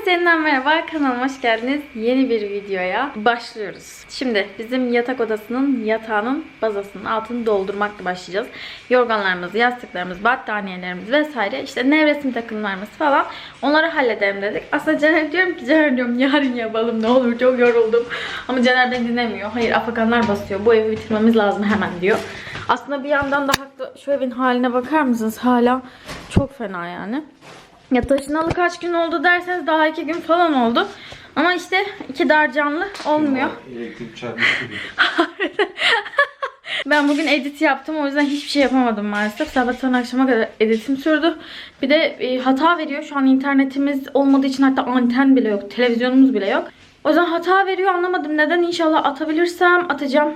Herkese yeniden merhaba. Kanalıma hoş geldiniz. Yeni bir videoya başlıyoruz. Şimdi bizim yatak odasının yatağının bazasının altını doldurmakla başlayacağız. Yorganlarımız, yastıklarımız, battaniyelerimiz vesaire işte nevresim takımlarımız falan onları halledelim dedik. Aslında Caner diyorum ki Caner diyorum yarın yapalım ne olur çok yoruldum. Ama Caner beni dinlemiyor. Hayır afakanlar basıyor. Bu evi bitirmemiz lazım hemen diyor. Aslında bir yandan da haklı. Şu evin haline bakar mısınız? Hala çok fena yani. Ya taşınalı kaç gün oldu derseniz daha iki gün falan oldu. Ama işte iki dar canlı olmuyor. Elektrik çarpmış gibi. Ben bugün edit yaptım o yüzden hiçbir şey yapamadım maalesef. Sabahtan akşama kadar editim sürdü. Bir de e, hata veriyor. Şu an internetimiz olmadığı için hatta anten bile yok. Televizyonumuz bile yok. O yüzden hata veriyor anlamadım neden. İnşallah atabilirsem atacağım.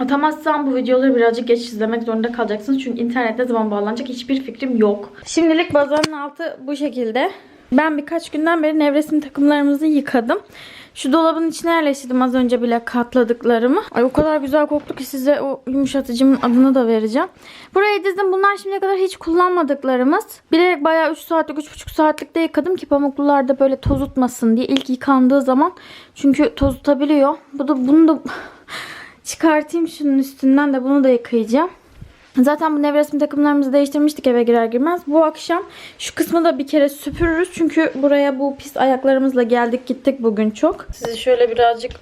Atamazsam bu videoları birazcık geç izlemek zorunda kalacaksınız. Çünkü internet ne zaman bağlanacak hiçbir fikrim yok. Şimdilik bazanın altı bu şekilde. Ben birkaç günden beri nevresim takımlarımızı yıkadım. Şu dolabın içine yerleştirdim az önce bile katladıklarımı. Ay o kadar güzel koktu ki size o yumuşatıcımın adını da vereceğim. Buraya dizdim. Bunlar şimdiye kadar hiç kullanmadıklarımız. Bilerek bayağı 3 saatlik 3,5 saatlikte yıkadım ki pamuklularda böyle toz tutmasın diye. İlk yıkandığı zaman çünkü toz tutabiliyor. Bu da bunu da çıkartayım şunun üstünden de bunu da yıkayacağım. Zaten bu nevresim takımlarımızı değiştirmiştik eve girer girmez. Bu akşam şu kısmı da bir kere süpürürüz. Çünkü buraya bu pis ayaklarımızla geldik gittik bugün çok. Sizi şöyle birazcık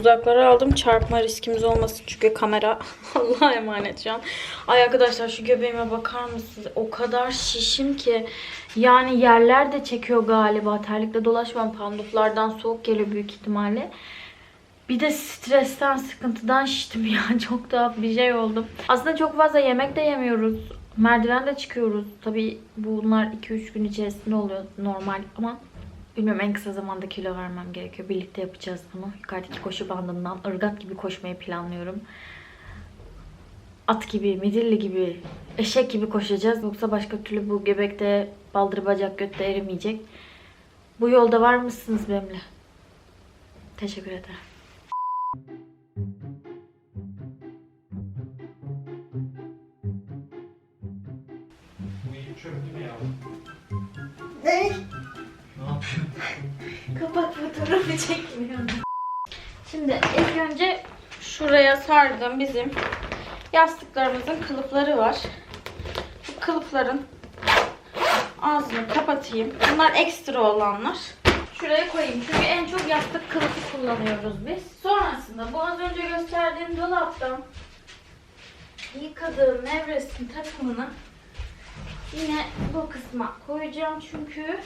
uzaklara aldım. Çarpma riskimiz olmasın. Çünkü kamera Allah'a emanet şu an. Ay arkadaşlar şu göbeğime bakar mısınız? O kadar şişim ki. Yani yerler de çekiyor galiba. Terlikle dolaşmam. Panduflardan soğuk geliyor büyük ihtimalle. Bir de stresten, sıkıntıdan şiştim ya. Çok tuhaf bir şey oldum. Aslında çok fazla yemek de yemiyoruz. Merdiven de çıkıyoruz. Tabii bunlar 2-3 gün içerisinde oluyor normal ama bilmiyorum en kısa zamanda kilo vermem gerekiyor. Birlikte yapacağız bunu. Yukarıdaki koşu bandından ırgat gibi koşmayı planlıyorum. At gibi, midilli gibi, eşek gibi koşacağız. Yoksa başka türlü bu göbekte baldır bacak götte erimeyecek. Bu yolda var mısınız benimle? Teşekkür ederim. Ne? Ne yapıyorsun? Kapak fotoğrafı çekmiyorum. Şimdi ilk önce şuraya sardım bizim yastıklarımızın kılıfları var. Bu kılıfların ağzını kapatayım. Bunlar ekstra olanlar. Şuraya koyayım. Çünkü en çok yastık kılıfı kullanıyoruz biz. Sonrasında bu az önce gösterdiğim dolaptan yıkadığım nevresim takımını yine bu kısma koyacağım çünkü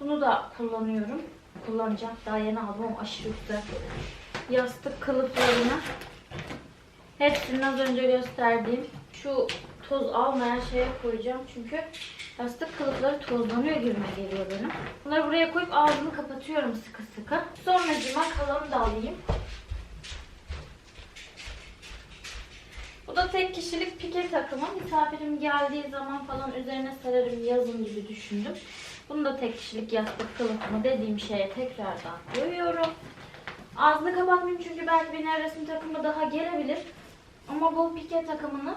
bunu da kullanıyorum. Kullanacağım. Daha yeni aldım aşırı güzel. Yastık kılıflarını hepsini az önce gösterdiğim şu toz almayan şeye koyacağım. Çünkü yastık kılıfları tozlanıyor gibime geliyor benim. Bunları buraya koyup ağzını kapatıyorum sıkı sıkı. Sonracıma kalanı da alayım. Bu da tek kişilik pike takımı. Misafirim geldiği zaman falan üzerine serarım yazın gibi düşündüm. Bunu da tek kişilik yastık kılıfımı dediğim şeye tekrardan koyuyorum. Ağzını kapatmayayım çünkü belki bir nevresim takımı daha gelebilir. Ama bu pike takımını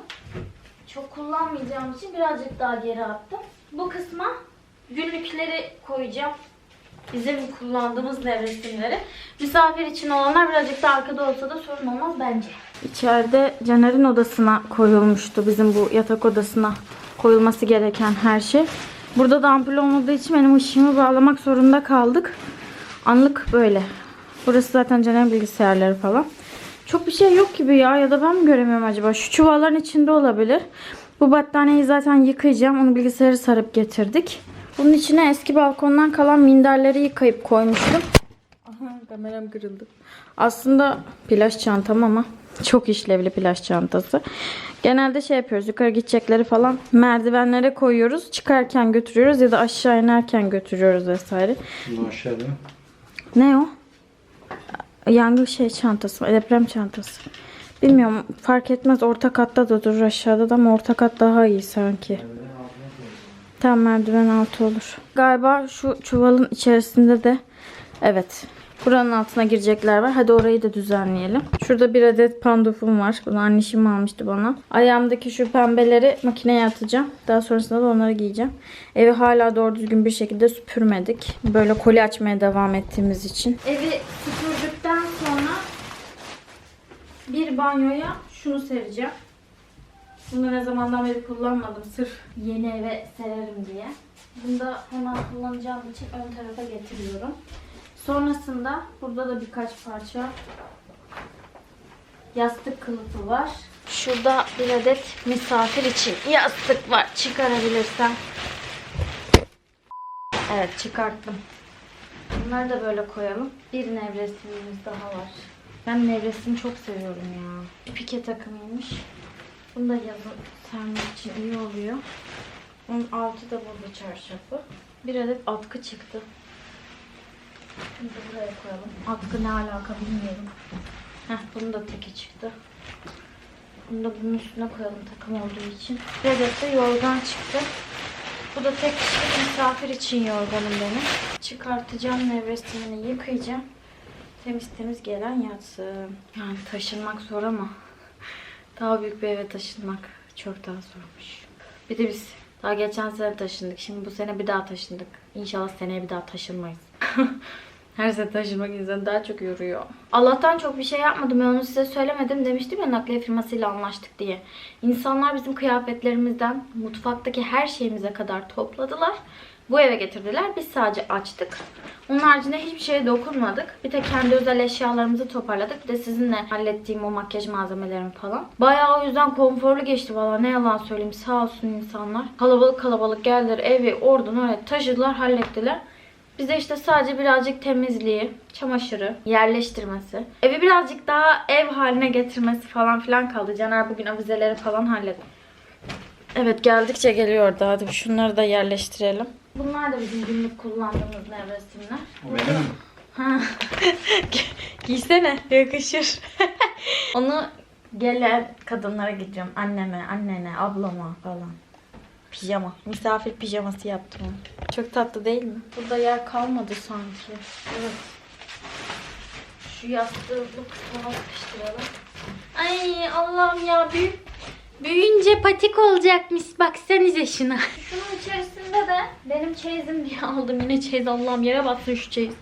çok kullanmayacağım için birazcık daha geri attım. Bu kısma günlükleri koyacağım. Bizim kullandığımız nevresimleri. Misafir için olanlar birazcık da arkada olsa da sorun olmaz bence. İçeride Caner'in odasına koyulmuştu. Bizim bu yatak odasına koyulması gereken her şey. Burada da ampul olmadığı için benim ışığımı bağlamak zorunda kaldık. Anlık böyle. Burası zaten Caner'in bilgisayarları falan. Çok bir şey yok gibi ya ya da ben mi göremiyorum acaba? Şu çuvalların içinde olabilir. Bu battaniyeyi zaten yıkayacağım. Onu bilgisayarı sarıp getirdik. Bunun içine eski balkondan kalan minderleri yıkayıp koymuştum. Aha kameram kırıldı. Aslında plaj çantam ama çok işlevli plaj çantası. Genelde şey yapıyoruz. Yukarı gidecekleri falan merdivenlere koyuyoruz. Çıkarken götürüyoruz ya da aşağı inerken götürüyoruz vesaire. Bunu aşağıda. Ne o? Yangın şey çantası, deprem çantası. Bilmiyorum fark etmez orta katta da durur aşağıda da ama orta kat daha iyi sanki. Tam merdiven altı olur. Galiba şu çuvalın içerisinde de evet Buranın altına girecekler var. Hadi orayı da düzenleyelim. Şurada bir adet pandufum var. Bunu annişim almıştı bana. Ayağımdaki şu pembeleri makineye atacağım. Daha sonrasında da onları giyeceğim. Evi hala doğru düzgün bir şekilde süpürmedik. Böyle koli açmaya devam ettiğimiz için. Evi süpürdükten sonra bir banyoya şunu sereceğim. Bunu ne zamandan beri kullanmadım. Sırf yeni eve sererim diye. Bunu da hemen kullanacağım için ön tarafa getiriyorum. Sonrasında burada da birkaç parça yastık kılıfı var. Şurada bir adet misafir için yastık var. Çıkarabilirsem. Evet çıkarttım. Bunları da böyle koyalım. Bir nevresimimiz daha var. Ben nevresimi çok seviyorum ya. Pike takımıymış. Bunu da yazın sermek için iyi oluyor. Onun altı da burada çarşafı. Bir adet atkı çıktı. Bunu da buraya koyalım. Atkı ne alaka bilmiyorum. Heh, bunun da teki çıktı. Bunu da bunun üstüne koyalım takım olduğu için. De yorgan çıktı. Bu da tek kişilik misafir için yorganım benim. Çıkartacağım nevresimini yıkayacağım. Temiz temiz gelen yatsın. Yani taşınmak zor ama daha büyük bir eve taşınmak çok daha zormuş. Bir de biz daha geçen sene taşındık. Şimdi bu sene bir daha taşındık. İnşallah seneye bir daha taşınmayız. Her sene taşınmak insanı daha çok yoruyor. Allah'tan çok bir şey yapmadım. Ben onu size söylemedim. Demiştim ya nakliye firmasıyla anlaştık diye. İnsanlar bizim kıyafetlerimizden mutfaktaki her şeyimize kadar topladılar. Bu eve getirdiler. Biz sadece açtık. Onun haricinde hiçbir şeye dokunmadık. Bir tek kendi özel eşyalarımızı toparladık. Bir de sizinle hallettiğim o makyaj malzemelerim falan. Bayağı o yüzden konforlu geçti valla. Ne yalan söyleyeyim. Sağ olsun insanlar. Kalabalık kalabalık geldiler. Evi oradan oraya taşıdılar, hallettiler. Bize işte sadece birazcık temizliği, çamaşırı, yerleştirmesi, evi birazcık daha ev haline getirmesi falan filan kaldı. Caner bugün avizeleri falan halletti. Evet geldikçe geliyordu. Hadi şunları da yerleştirelim. Bunlar da bizim günlük kullandığımız nevresimler. O benim mi? Ha. Giysene yakışır. Onu gelen kadınlara gideceğim. Anneme, annene, ablama falan. Pijama. Misafir pijaması yaptım onu. Çok tatlı değil mi? Burada yer kalmadı sanki. Evet. Şu yastığı bu kısmına sıkıştıralım. Ay Allah'ım ya büyük Büyüyünce patik olacakmış. Baksanıza şuna. Şunun içerisinde de benim çeyizim diye aldım. Yine çeyiz Allah'ım yere batsın şu çeyiz.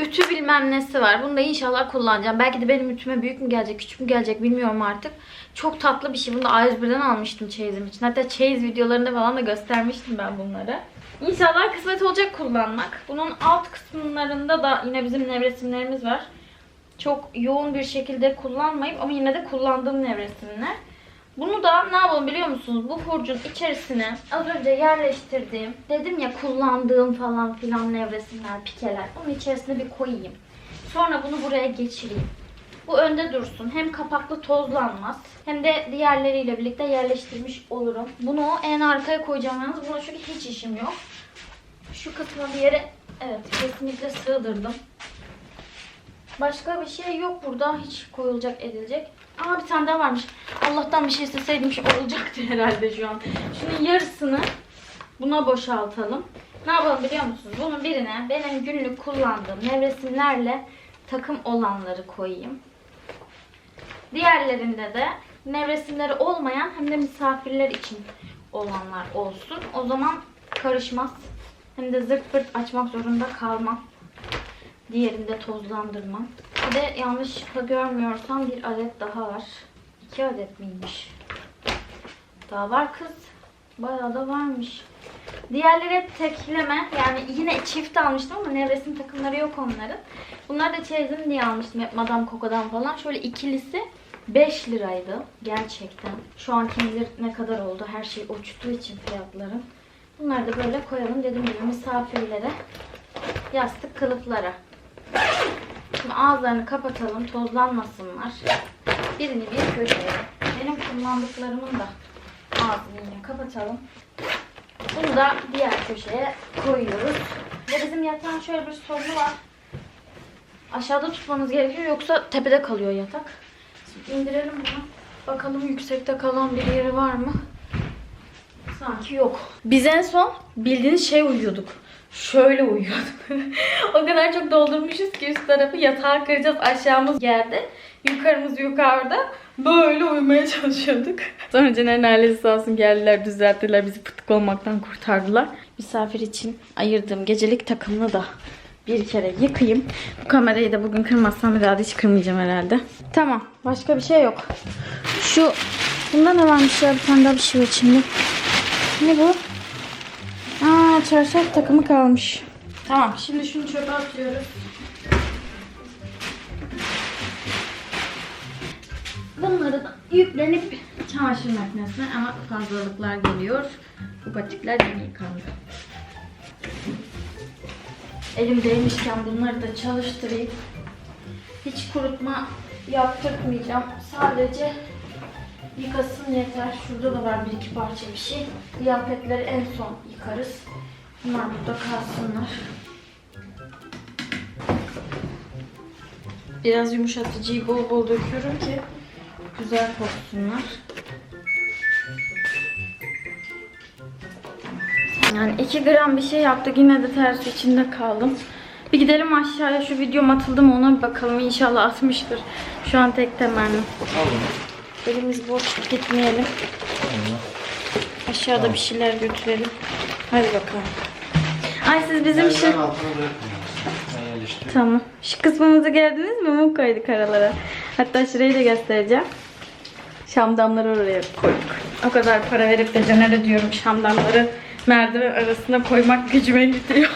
Ütü bilmem nesi var. Bunu da inşallah kullanacağım. Belki de benim ütüme büyük mü gelecek, küçük mü gelecek bilmiyorum artık. Çok tatlı bir şey. Bunu da A101'den almıştım çeyizim için. Hatta çeyiz videolarında falan da göstermiştim ben bunları. İnşallah kısmet olacak kullanmak. Bunun alt kısımlarında da yine bizim nevresimlerimiz var. Çok yoğun bir şekilde kullanmayıp ama yine de kullandığım nevresimler. Bunu da ne yapalım biliyor musunuz? Bu hurcun içerisine az önce yerleştirdiğim, dedim ya kullandığım falan filan nevresimler, pikeler. Onun içerisine bir koyayım. Sonra bunu buraya geçireyim. Bu önde dursun. Hem kapaklı tozlanmaz. Hem de diğerleriyle birlikte yerleştirmiş olurum. Bunu en arkaya koyacağım yalnız. Buna çünkü hiç işim yok. Şu kısmı bir yere evet kesinlikle sığdırdım. Başka bir şey yok burada. Hiç koyulacak edilecek. Aa bir tane daha varmış. Allah'tan bir şey isteseydim şu olacaktı herhalde şu an. Şunun yarısını buna boşaltalım. Ne yapalım biliyor musunuz? Bunun birine benim günlük kullandığım nevresimlerle takım olanları koyayım. Diğerlerinde de nevresimleri olmayan hem de misafirler için olanlar olsun. O zaman karışmaz. Hem de zırt pırt açmak zorunda kalmam. Diğerinde tozlandırmam. Bir de yanlışlıkla görmüyorsam bir adet daha var. İki adet miymiş? Daha var kız. Bayağı da varmış. Diğerleri hep tekleme. Yani yine çift almıştım ama nevresim takımları yok onların. Bunlar da çeyizim diye almıştım hep Madame Coco'dan falan. Şöyle ikilisi 5 liraydı. Gerçekten. Şu an kim ne kadar oldu. Her şey uçtuğu için fiyatların. Bunları da böyle koyalım. Dediğim gibi misafirlere yastık kılıflara. Şimdi ağızlarını kapatalım tozlanmasınlar. Birini bir köşeye. Benim kullandıklarımın da ağzını yine kapatalım. Bunu da diğer köşeye koyuyoruz. Ve bizim yatağın şöyle bir sorunu var. Aşağıda tutmanız gerekiyor yoksa tepede kalıyor yatak. Şimdi indirelim bunu. Bakalım yüksekte kalan bir yeri var mı? Sanki yok. Biz en son bildiğiniz şey uyuyorduk. Şöyle uyuyordum. o kadar çok doldurmuşuz ki üst tarafı yatağı kıracağız. Aşağımız geldi. Yukarımız yukarıda. Böyle uyumaya çalışıyorduk. Sonra Caner'in ailesi sağ olsun geldiler düzelttiler. Bizi fıtık olmaktan kurtardılar. Misafir için ayırdığım gecelik takımını da bir kere yıkayayım. Bu kamerayı da bugün kırmazsam bir daha da hiç kırmayacağım herhalde. Tamam. Başka bir şey yok. Şu bunda ne varmış ya? Bir tane daha bir şey var içinde. Ne bu? Aa çarşaf takımı kalmış. Tamam şimdi şunu çöpe atıyoruz. Bunları da yüklenip çamaşır makinesine ama fazlalıklar geliyor. Bu patikler yeni yıkandı. Elimdeymişken bunları da çalıştırayım. Hiç kurutma yaptırmayacağım. Sadece yıkasın yeter. Şurada da var bir iki parça bir şey. Kıyafetleri en son yıkarız. Bunlar burada kalsınlar. Biraz yumuşatıcıyı bol bol döküyorum ki güzel koksunlar. Yani 2 gram bir şey yaptık. Yine de ters içinde kaldım. Bir gidelim aşağıya. Şu videom atıldı mı ona bir bakalım. İnşallah atmıştır. Şu an tek temennim. Elimiz boş gitmeyelim. Aşağıda bir şeyler götürelim. Hadi bakalım. Ay siz bizim şu... Yerleştiriyorum. Tamam. Şu kısmımızı gördünüz mü? Mum koyduk aralara. Hatta şurayı da göstereceğim. Şamdanları oraya koyduk. O kadar para verip de Caner'e diyorum şamdanları merdiven arasına koymak gücüme gidiyor.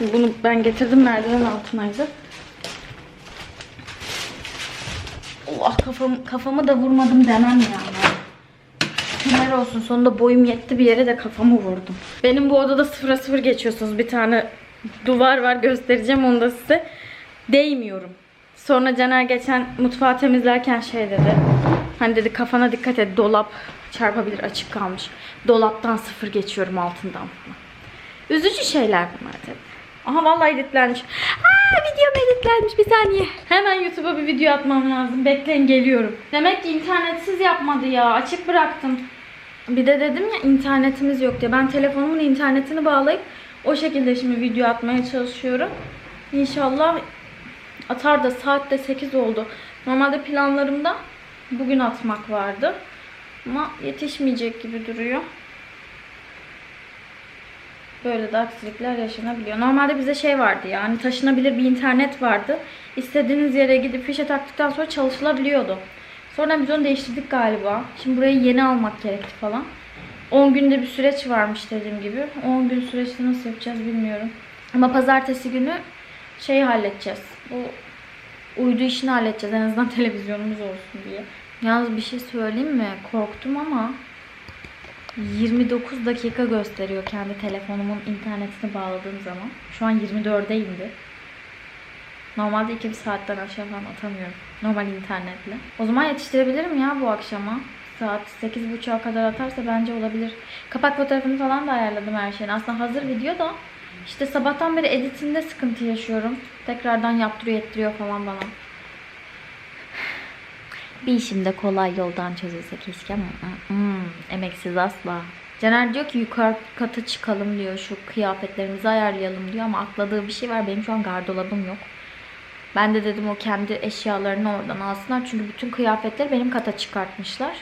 Bunu ben getirdim merdiven altınaydı. Allah kafam, kafamı da vurmadım demem yani. Helal olsun sonunda boyum yetti bir yere de kafamı vurdum. Benim bu odada sıfıra sıfır geçiyorsunuz. Bir tane duvar var göstereceğim onu da size. Değmiyorum. Sonra Caner geçen mutfağı temizlerken şey dedi. Hani dedi kafana dikkat et dolap çarpabilir açık kalmış. Dolaptan sıfır geçiyorum altından. Üzücü şeyler bunlar tabii. Aha vallahi editlenmiş. Aa videom editlenmiş bir saniye. Hemen YouTube'a bir video atmam lazım. Bekleyin geliyorum. Demek ki internetsiz yapmadı ya. Açık bıraktım. Bir de dedim ya internetimiz yok diye. Ben telefonumun internetini bağlayıp o şekilde şimdi video atmaya çalışıyorum. İnşallah atar da saat de 8 oldu. Normalde planlarımda bugün atmak vardı. Ama yetişmeyecek gibi duruyor. Böyle de aksilikler yaşanabiliyor. Normalde bize şey vardı yani taşınabilir bir internet vardı. İstediğiniz yere gidip fişe taktıktan sonra çalışılabiliyordu. Sonra biz onu değiştirdik galiba. Şimdi burayı yeni almak gerekti falan. 10 günde bir süreç varmış dediğim gibi. 10 gün süreçte nasıl yapacağız bilmiyorum. Ama pazartesi günü şeyi halledeceğiz. Bu uydu işini halledeceğiz. En azından televizyonumuz olsun diye. Yalnız bir şey söyleyeyim mi? Korktum ama 29 dakika gösteriyor kendi telefonumun internetini bağladığım zaman. Şu an 24'e indi. Normalde 2 saatten aşağı falan atamıyorum. Normal internetle. O zaman yetiştirebilirim ya bu akşama. Saat 8.30'a kadar atarsa bence olabilir. Kapak fotoğrafını falan da ayarladım her şeyini. Aslında hazır video da işte sabahtan beri editinde sıkıntı yaşıyorum. Tekrardan yaptırıyor ettiriyor falan bana. Bir işim de kolay yoldan çözülse keşke ama hmm, emeksiz asla. Caner diyor ki yukarı kata çıkalım diyor. Şu kıyafetlerimizi ayarlayalım diyor ama atladığı bir şey var. Benim şu an gardırobum yok. Ben de dedim o kendi eşyalarını oradan alsınlar. Çünkü bütün kıyafetleri benim kata çıkartmışlar.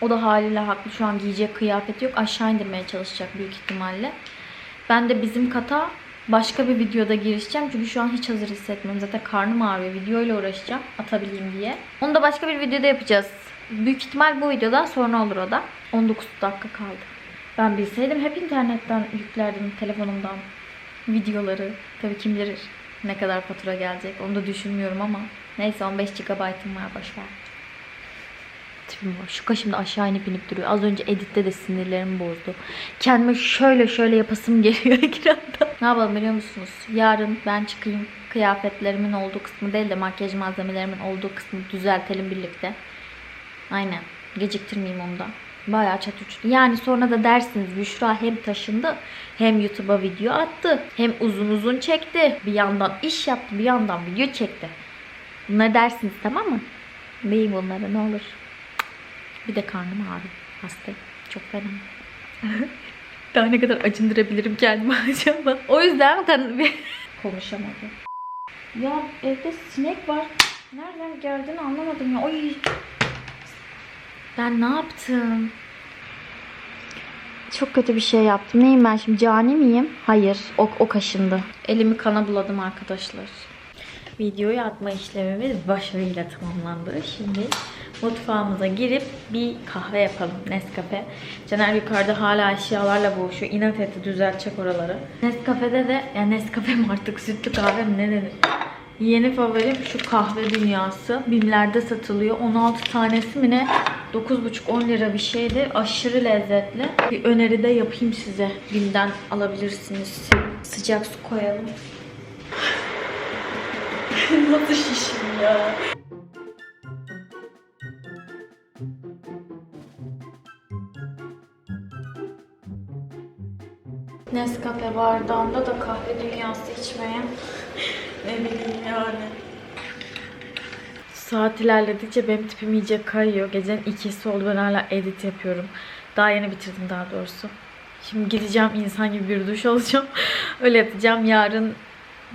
O da haliyle haklı. Şu an giyecek kıyafeti yok. Aşağı indirmeye çalışacak büyük ihtimalle. Ben de bizim kata başka bir videoda girişeceğim. Çünkü şu an hiç hazır hissetmiyorum. Zaten karnım ağrıyor. Videoyla uğraşacağım. Atabileyim diye. Onu da başka bir videoda yapacağız. Büyük ihtimal bu videodan sonra olur o da. 19 dakika kaldı. Ben bilseydim hep internetten yüklerdim telefonumdan videoları. Tabii kim bilir ne kadar fatura gelecek. Onu da düşünmüyorum ama. Neyse 15 GB'ım var boşver. Şu kaşım da aşağı inip inip duruyor. Az önce editte de sinirlerimi bozdu. Kendime şöyle şöyle yapasım geliyor ekranda. Ne yapalım biliyor musunuz? Yarın ben çıkayım. Kıyafetlerimin olduğu kısmı değil de makyaj malzemelerimin olduğu kısmı düzeltelim birlikte. Aynen. Geciktirmeyeyim onu da. Bayağı çat uçtu. Yani sonra da dersiniz Büşra hem taşındı hem YouTube'a video attı. Hem uzun uzun çekti. Bir yandan iş yaptı bir yandan video çekti. Bunları dersiniz tamam mı? Beyim bunlara ne olur. Bir de karnım ağrıyor. Hastayım. Çok fena. Daha ne kadar acındırabilirim kendimi acaba. O yüzden bir konuşamadım. Ya evde sinek var. Nereden geldiğini anlamadım ya. Oy. Ben ne yaptım? Çok kötü bir şey yaptım. Neyim ben şimdi? Cani miyim? Hayır. O, o kaşındı. Elimi kana buladım arkadaşlar. Videoyu atma işlemimiz başarıyla tamamlandı. Şimdi mutfağımıza girip bir kahve yapalım. Nescafe. Caner yukarıda hala eşyalarla boğuşuyor. İnat etti düzeltecek oraları. Nescafe'de de, yani Nescafe mi artık sütlü kahve mi ne denir? Yeni favorim şu kahve dünyası. Bimlerde satılıyor. 16 tanesi mi ne? 9,5-10 lira bir şeydi. Aşırı lezzetli. Bir öneri de yapayım size. Bim'den alabilirsiniz. Sıcak su koyalım. Nasıl şişim ya? Nescafe bardağında da kahve dünyası içmeye ne bileyim yani. Saat ilerledikçe benim tipim iyice kayıyor. Gecenin ikisi oldu ben hala edit yapıyorum. Daha yeni bitirdim daha doğrusu. Şimdi gideceğim insan gibi bir duş alacağım. Öyle yapacağım. Yarın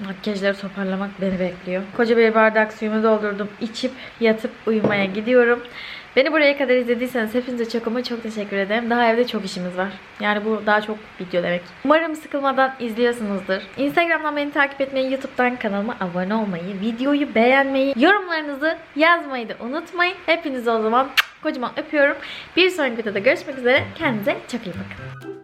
makyajları toparlamak beni bekliyor. Koca bir bardak suyumu doldurdum. içip yatıp uyumaya gidiyorum. Beni buraya kadar izlediyseniz hepinize çok ama çok teşekkür ederim. Daha evde çok işimiz var. Yani bu daha çok video demek. Umarım sıkılmadan izliyorsunuzdur. Instagram'dan beni takip etmeyi, YouTube'dan kanalıma abone olmayı, videoyu beğenmeyi, yorumlarınızı yazmayı da unutmayın. Hepinizi o zaman kocaman öpüyorum. Bir sonraki videoda görüşmek üzere. Kendinize çok iyi bakın.